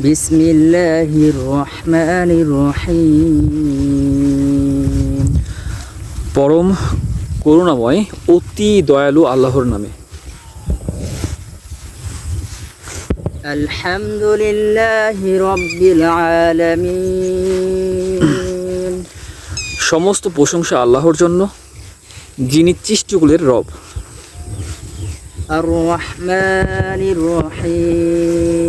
بسم الله الرحمن الرحيم পরম করুণাময় অতি দয়ালু আল্লাহর নামে الحمد لله رب العالمين সমস্ত প্রশংসা আল্লাহর জন্য যিনি সৃষ্টিগুলের রব الرحمن الرحيم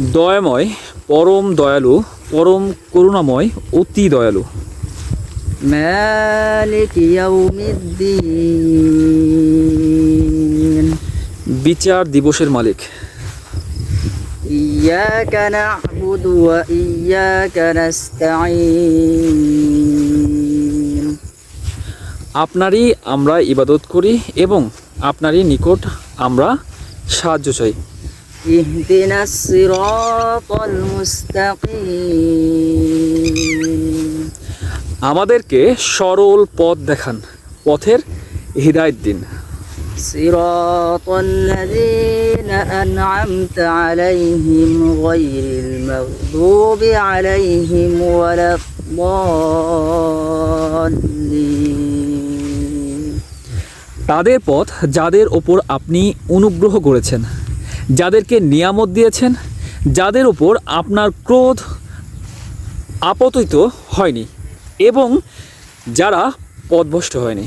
দয়াময় পরম দয়ালু পরম করুণাময় অতি দয়ালু। বিচার দিবসের মালিক। আপনারই আমরা ইবাদত করি এবং আপনারই নিকট আমরা সাহায্য চাই। اهدنا الصراط المستقيم আমাদেরকে সরল পথ দেখান পথের হৃদায়ত দিন صراط الذين أنعمت عليهم غير المغضوب عليهم ولا الضالين তাদের পথ যাদের ওপর আপনি অনুগ্রহ করেছেন যাদেরকে নিয়ামত দিয়েছেন, যাদের ওপর আপনার ক্রোধ আপতিত হয়নি এবং যারা পথভ্রষ্ট হয়নি।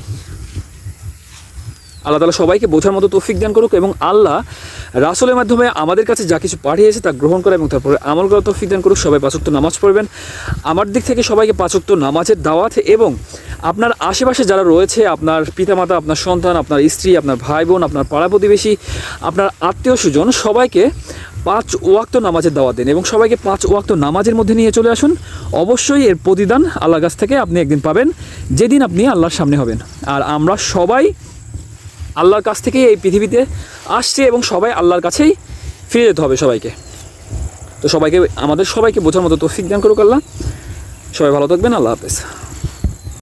আল্লাহ তালা সবাইকে বোঝার মতো তৌফিক দান করুক এবং আল্লাহ রাসুলের মাধ্যমে আমাদের কাছে যা কিছু পাঠিয়েছে তা গ্রহণ করা এবং তারপরে আমল করা তৌফিক দান করুক। সবাই পাঁচক্ত নামাজ পড়বেন। আমার দিক থেকে সবাইকে পাঁচক্ত নামাজের দাওয়াত এবং আপনার আশেপাশে যারা রয়েছে, আপনার পিতামাতা, আপনার সন্তান, আপনার স্ত্রী, আপনার ভাই বোন আপনার পাড়া প্রতিবেশী, আপনার আত্মীয় স্বজন, সবাইকে পাঁচ ওয়াক্ত নামাজের দাওয়াত দিন এবং সবাইকে পাঁচ ওয়াক্ত নামাজের মধ্যে নিয়ে চলে আসুন। অবশ্যই এর প্রতিদান আল্লাহর কাছ থেকে আপনি একদিন পাবেন, যেদিন আপনি আল্লাহর সামনে হবেন। আর আমরা সবাই আল্লাহর কাছ থেকেই এই পৃথিবীতে আসছে এবং সবাই আল্লাহর কাছেই ফিরে যেতে হবে সবাইকে। তো সবাইকে, আমাদের সবাইকে বোঝার মতো তৌফিক দান করুক আল্লাহ। সবাই ভালো থাকবেন, আল্লাহ হাফেজ।